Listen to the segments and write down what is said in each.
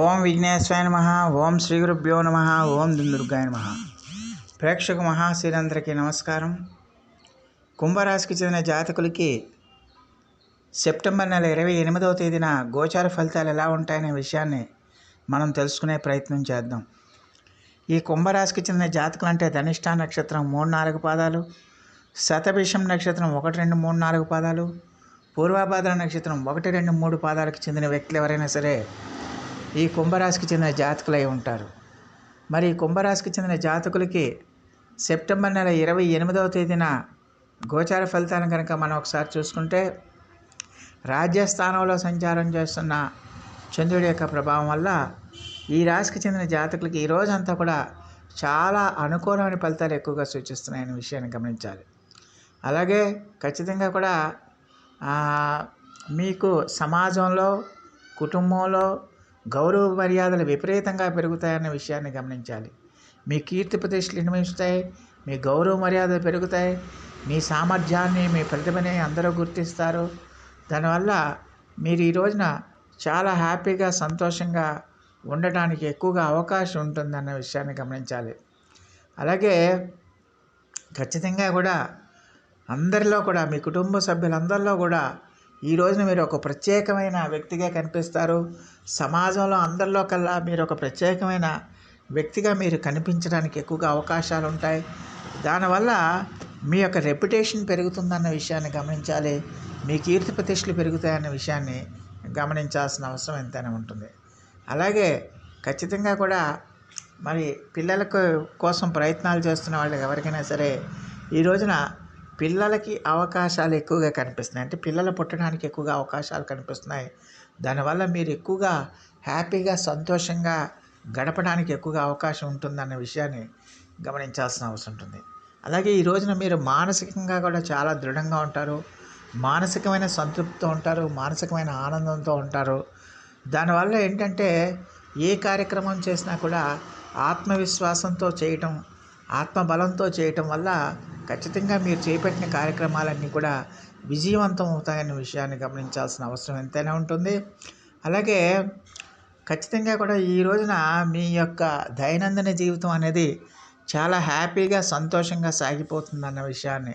ఓం విఘ్నేశ్వరాయ నమ ఓం శ్రీ గురుభ్యో నమ ఓం దుందుర్గాయ నమ. ప్రేక్షక మహాశీలందరికీ నమస్కారం. కుంభరాశికి చెందిన జాతకులకి సెప్టెంబర్ నెల ఇరవై ఎనిమిదవ తేదీన గోచార ఫలితాలు ఎలా ఉంటాయనే విషయాన్ని మనం తెలుసుకునే ప్రయత్నం చేద్దాం. ఈ కుంభరాశికి చెందిన జాతకులు అంటే ధనిష్ట నక్షత్రం మూడు నాలుగు పాదాలు శతభిషం నక్షత్రం ఒకటి రెండు మూడు నాలుగు పాదాలు పూర్వాభాద్ర నక్షత్రం ఒకటి రెండు మూడు పాదాలకు చెందిన వ్యక్తులు ఎవరైనా సరే ఈ కుంభరాశికి చెందిన జాతకులై ఉంటారు. మరి కుంభరాశికి చెందిన జాతకులకి సెప్టెంబర్ నెల ఇరవై ఎనిమిదవ తేదీన గోచార ఫలితాలను కనుక మనం ఒకసారి చూసుకుంటే రాజ్యస్థానంలో సంచారం చేస్తున్న చంద్రుడి యొక్క ప్రభావం వల్ల ఈ రాశికి చెందిన జాతకులకి ఈ రోజంతా కూడా చాలా అనుకూలమైన ఫలితాలు ఎక్కువగా సూచిస్తున్నాయనే విషయాన్ని గమనించాలి. అలాగే ఖచ్చితంగా కూడా మీకు సమాజంలో కుటుంబంలో గౌరవ మర్యాదలు విపరీతంగా పెరుగుతాయన్న విషయాన్ని గమనించాలి. మీ కీర్తి ప్రతిష్టలు నిర్మిస్తాయి మీ గౌరవ మర్యాదలు పెరుగుతాయి మీ సామర్థ్యాన్ని మీ ప్రతిభని అందరూ గుర్తిస్తారు. దానివల్ల మీరు ఈ రోజున చాలా హ్యాపీగా సంతోషంగా ఉండటానికి ఎక్కువగా అవకాశం ఉంటుందన్న విషయాన్ని గమనించాలి. అలాగే ఖచ్చితంగా కూడా అందరిలో కూడా మీ కుటుంబ సభ్యులందరిలో కూడా ఈ రోజున మీరు ఒక ప్రత్యేకమైన వ్యక్తిగా కనిపిస్తారు. సమాజంలో అందరిలో కల్లా మీరు ఒక ప్రత్యేకమైన వ్యక్తిగా మీరు కనిపించడానికి ఎక్కువగా అవకాశాలు ఉంటాయి. దానివల్ల మీ యొక్క రెప్యుటేషన్ పెరుగుతుందన్న విషయాన్ని గమనించాలి. మీ కీర్తి ప్రతిష్టలు పెరుగుతాయన్న విషయాన్ని గమనించాల్సిన అవసరం ఎంతైనా ఉంటుంది. అలాగే ఖచ్చితంగా కూడా మరి పిల్లలకు కోసం ప్రయత్నాలు చేస్తున్న వాళ్ళకి ఎవరికైనా సరే ఈ రోజున పిల్లలకి అవకాశాలు ఎక్కువగా కనిపిస్తున్నాయి. అంటే పిల్లలు పుట్టడానికి ఎక్కువగా అవకాశాలు కనిపిస్తున్నాయి. దానివల్ల మీరు ఎక్కువగా హ్యాపీగా సంతోషంగా గడపడానికి ఎక్కువగా అవకాశం ఉంటుందన్న విషయాన్ని గమనించాల్సిన అవసరం ఉంటుంది. అలాగే ఈ రోజున మీరు మానసికంగా కూడా చాలా దృఢంగా ఉంటారు. మానసికమైన సంతృప్తితో ఉంటారు. మానసికమైన ఆనందంతో ఉంటారు. దానివల్ల ఏంటంటే ఏ కార్యక్రమం చేసినా కూడా ఆత్మవిశ్వాసంతో చేయటం ఆత్మబలంతో చేయటం వల్ల ఖచ్చితంగా మీరు చేపట్టిన కార్యక్రమాలన్నీ కూడా విజయవంతం అవుతాయనే విషయాన్ని గమనించాల్సిన అవసరం ఎంతైనా ఉంటుంది. అలాగే ఖచ్చితంగా కూడా ఈ రోజున మీ యొక్క దైనందిన జీవితం అనేది చాలా హ్యాపీగా సంతోషంగా సాగిపోతుందన్న విషయాన్ని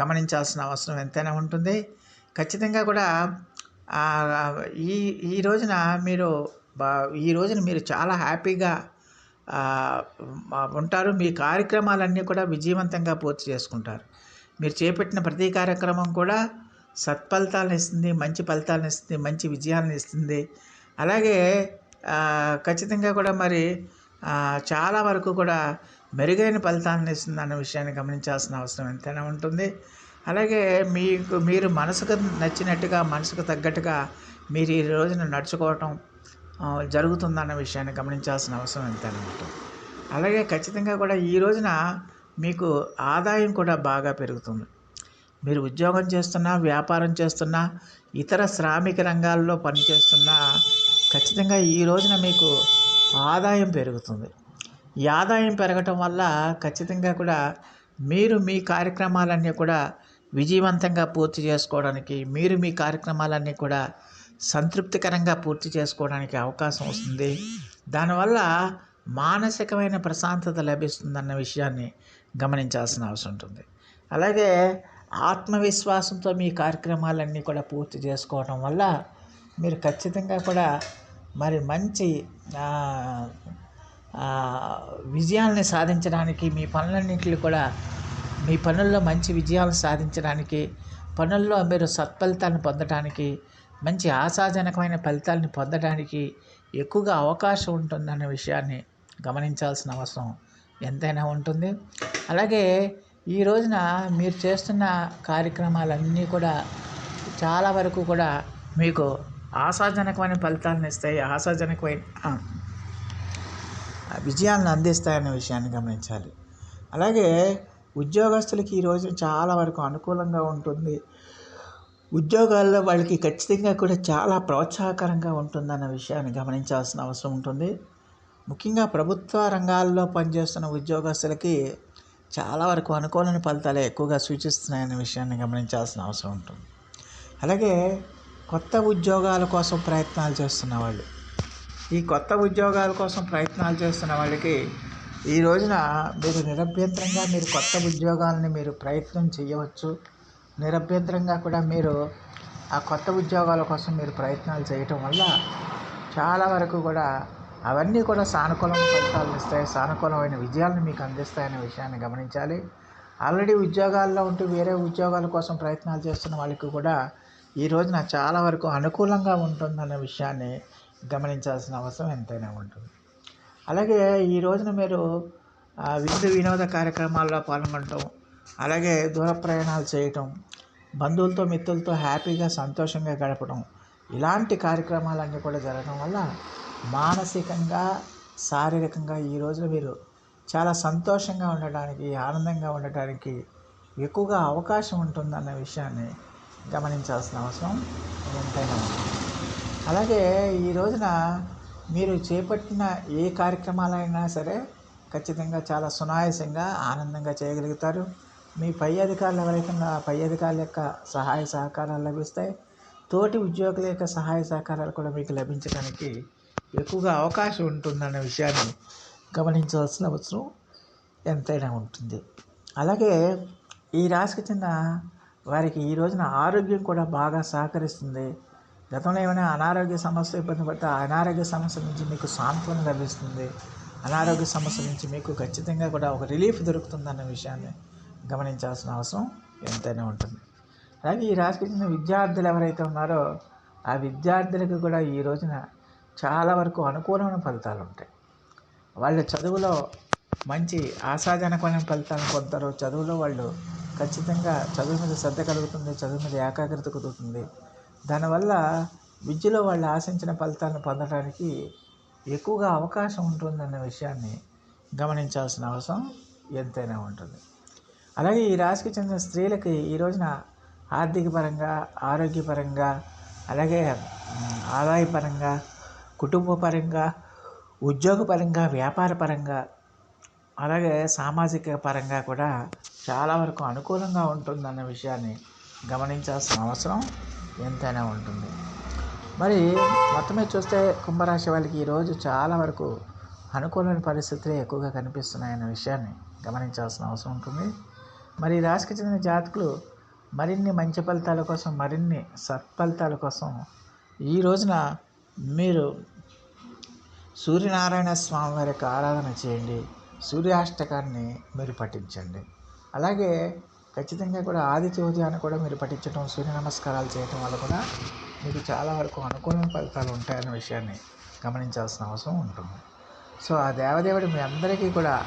గమనించాల్సిన అవసరం ఎంతైనా ఉంటుంది. ఖచ్చితంగా కూడా ఈ ఈ రోజున మీరు బా- ఈ రోజున మీరు చాలా హ్యాపీగా ఉంటారు. మీ కార్యక్రమాలన్నీ కూడా విజయవంతంగా పూర్తి చేసుకుంటారు. మీరు చేపట్టిన ప్రతి కార్యక్రమం కూడా సత్ఫలితాలను ఇస్తుంది మంచి ఫలితాలను ఇస్తుంది మంచి విజయాలను ఇస్తుంది. అలాగే ఖచ్చితంగా కూడా మరి చాలా వరకు కూడా మెరుగైన ఫలితాలను ఇస్తుంది అన్న విషయాన్ని గమనించాల్సిన అవసరం ఎంతైనా ఉంటుంది. అలాగే మీకు మీరు మనసుకు నచ్చినట్టుగా మనసుకు తగ్గట్టుగా మీరు ఈ రోజున నడుచుకోవటం జరుగుతుందన్న విషయాన్ని గమనించాల్సిన అవసరం ఎంతైనా ఉంటుంది. అలాగే ఖచ్చితంగా కూడా ఈ రోజున మీకు ఆదాయం కూడా బాగా పెరుగుతుంది. మీరు ఉద్యోగం చేస్తున్నా వ్యాపారం చేస్తున్నా ఇతర శ్రామిక రంగాల్లో పనిచేస్తున్నా ఖచ్చితంగా ఈ రోజున మీకు ఆదాయం పెరుగుతుంది. ఈ ఆదాయం పెరగటం వల్ల ఖచ్చితంగా కూడా మీరు మీ కార్యక్రమాలన్నీ కూడా విజయవంతంగా పూర్తి చేసుకోవడానికి మీరు మీ కార్యక్రమాలన్నీ కూడా సంతృప్తికరంగా పూర్తి చేసుకోవడానికి అవకాశం వస్తుంది. దానివల్ల మానసికమైన ప్రశాంతత లభిస్తుందన్న విషయాన్ని గమనించాల్సిన అవసరం ఉంటుంది. అలాగే ఆత్మవిశ్వాసంతో మీ కార్యక్రమాలన్నీ కూడా పూర్తి చేసుకోవడం వల్ల మీరు ఖచ్చితంగా కూడా మరి మంచి విజయాల్ని సాధించడానికి మీ పనులన్నింటినీ కూడా మీ పనుల్లో మంచి విజయాలు సాధించడానికి పనుల్లో మీరు సత్ఫలితాలను పొందడానికి మంచి ఆశాజనకమైన ఫలితాలను పొందడానికి ఎక్కువగా అవకాశం ఉంటుందన్న విషయాన్ని గమనించాల్సిన అవసరం ఎంతైనా ఉంటుంది. అలాగే ఈ రోజున మీరు చేస్తున్న కార్యక్రమాలన్నీ కూడా చాలా వరకు కూడా మీకు ఆశాజనకమైన ఫలితాలను ఇస్తాయి ఆశాజనకమైన విజయాలను అందిస్తాయనే విషయాన్ని గమనించాలి. అలాగే ఉద్యోగస్తులకి ఈ రోజు చాలా వరకు అనుకూలంగా ఉంటుంది. ఉద్యోగాల్లో వాళ్ళకి ఖచ్చితంగా కూడా చాలా ప్రోత్సాహకరంగా ఉంటుందన్న విషయాన్ని గమనించాల్సిన అవసరం ఉంటుంది. ముఖ్యంగా ప్రభుత్వ రంగాల్లో పనిచేస్తున్న ఉద్యోగస్తులకి చాలా వరకు అనుకూలని ఫలితాలే ఎక్కువగా సూచిస్తున్నాయనే విషయాన్ని గమనించాల్సిన అవసరం ఉంటుంది. అలాగే కొత్త ఉద్యోగాల కోసం ప్రయత్నాలు చేస్తున్న వాళ్ళు. ఈ కొత్త ఉద్యోగాల కోసం ప్రయత్నాలు చేస్తున్న వాళ్ళకి ఈ రోజున మీరు నిరభ్యంతరంగా మీరు కొత్త ఉద్యోగాలని మీరు ప్రయత్నం చేయవచ్చు. నిరభ్యంతరంగా కూడా మీరు ఆ కొత్త ఉద్యోగాల కోసం మీరు ప్రయత్నాలు చేయటం వల్ల చాలా వరకు కూడా అవన్నీ కూడా సానుకూలమైన ఫలితాలను ఇస్తాయి సానుకూలమైన విజయాలను మీకు అందిస్తాయనే విషయాన్ని గమనించాలి. ఆల్రెడీ ఉద్యోగాల్లో ఉంటూ వేరే ఉద్యోగాల కోసం ప్రయత్నాలు చేస్తున్న వాళ్ళకి కూడా ఈ రోజున చాలా వరకు అనుకూలంగా ఉంటుందన్న విషయాన్ని గమనించాల్సిన అవసరం ఎంతైనా ఉంటుంది. అలాగే ఈ రోజున మీరు విందు వినోద కార్యక్రమాల్లో పాల్గొనటం అలాగే దూర ప్రయాణాలు చేయటం బంధువులతో మిత్రులతో హ్యాపీగా సంతోషంగా గడపడం ఇలాంటి కార్యక్రమాలన్నీ కూడా జరగడం వల్ల మానసికంగా శారీరకంగా ఈ రోజున మీరు చాలా సంతోషంగా ఉండడానికి ఆనందంగా ఉండటానికి ఎక్కువగా అవకాశం ఉంటుందన్న విషయాన్ని గమనించాల్సిన అవసరం ఎంతైనా ఉంది. అలాగే ఈ రోజున మీరు చేపట్టిన ఏ కార్యక్రమాలైనా సరే ఖచ్చితంగా చాలా సునాయాసంగా ఆనందంగా చేయగలుగుతారు. మీ పై అధికారులు ఎవరైతే ఉన్నారో పై అధికారుల యొక్క సహాయ సహకారాలు లభిస్తాయి. తోటి ఉద్యోగుల యొక్క సహాయ సహకారాలు కూడా మీకు లభించడానికి ఎక్కువగా అవకాశం ఉంటుందన్న విషయాన్ని గమనించవలసిన అవసరం ఎంతైనా ఉంటుంది. అలాగే ఈ రాశికి చెందిన వారికి ఈ రోజున ఆరోగ్యం కూడా బాగా సహకరిస్తుంది. గతంలో ఏమైనా అనారోగ్య సమస్య ఇబ్బంది పడితే ఆ అనారోగ్య సమస్య నుంచి మీకు సాంత్వన లభిస్తుంది. అనారోగ్య సమస్య నుంచి మీకు ఖచ్చితంగా కూడా ఒక రిలీఫ్ దొరుకుతుందన్న విషయాన్ని గమనించాల్సిన అవసరం ఎంతైనా ఉంటుంది. అలాగే ఈ రాశికి చెందిన విద్యార్థులు ఎవరైతే ఉన్నారో ఆ విద్యార్థులకు కూడా ఈ రోజున చాలా వరకు అనుకూలమైన ఫలితాలు ఉంటాయి. వాళ్ళ చదువులో మంచి ఆశాజనకమైన ఫలితాలను పొందుతారు. చదువులో వాళ్ళు ఖచ్చితంగా చదువు మీద శ్రద్ధ కలుగుతుంది చదువు మీద ఏకాగ్రత కుదురుతుంది. దానివల్ల విద్యలో వాళ్ళు ఆశించిన ఫలితాలను పొందడానికి ఎక్కువగా అవకాశం ఉంటుందన్న విషయాన్ని గమనించాల్సిన అవసరం ఎంతైనా ఉంటుంది. అలాగే ఈ రాశికి చెందిన స్త్రీలకి ఈ రోజున ఆర్థిక పరంగా ఆరోగ్యపరంగా అలాగే ఆదాయపరంగా కుటుంబపరంగా ఉద్యోగపరంగా వ్యాపారపరంగా అలాగే సామాజిక పరంగా కూడా చాలా వరకు అనుకూలంగా ఉంటుందన్న విషయాన్ని గమనించాల్సిన అవసరం ఎంతైనా ఉంటుంది. మరి మొత్తమే చూస్తే కుంభరాశి వాళ్ళకి ఈరోజు చాలా వరకు అనుకూలమైన పరిస్థితులే ఎక్కువగా కనిపిస్తున్నాయన్న విషయాన్ని గమనించాల్సిన అవసరం ఉంటుంది. మరి రాశికి చెందిన జాతకులు మరిన్ని మంచి ఫలితాల కోసం మరిన్ని సత్ఫలితాల కోసం ఈ రోజున మీరు సూర్యనారాయణ స్వామి వారి యొక్క ఆరాధన చేయండి. సూర్యాష్టకాన్ని మీరు పఠించండి. అలాగే ఖచ్చితంగా కూడా ఆదిత్య ఉదయాన్ని కూడా మీరు పఠించడం సూర్య నమస్కారాలు చేయటం వల్ల కూడా మీకు చాలా వరకు అనుకూలమైన ఫలితాలు ఉంటాయన్న విషయాన్ని గమనించాల్సిన అవసరం ఉంటుంది. సో ఆ దేవదేవుడు మీ అందరికీ కూడా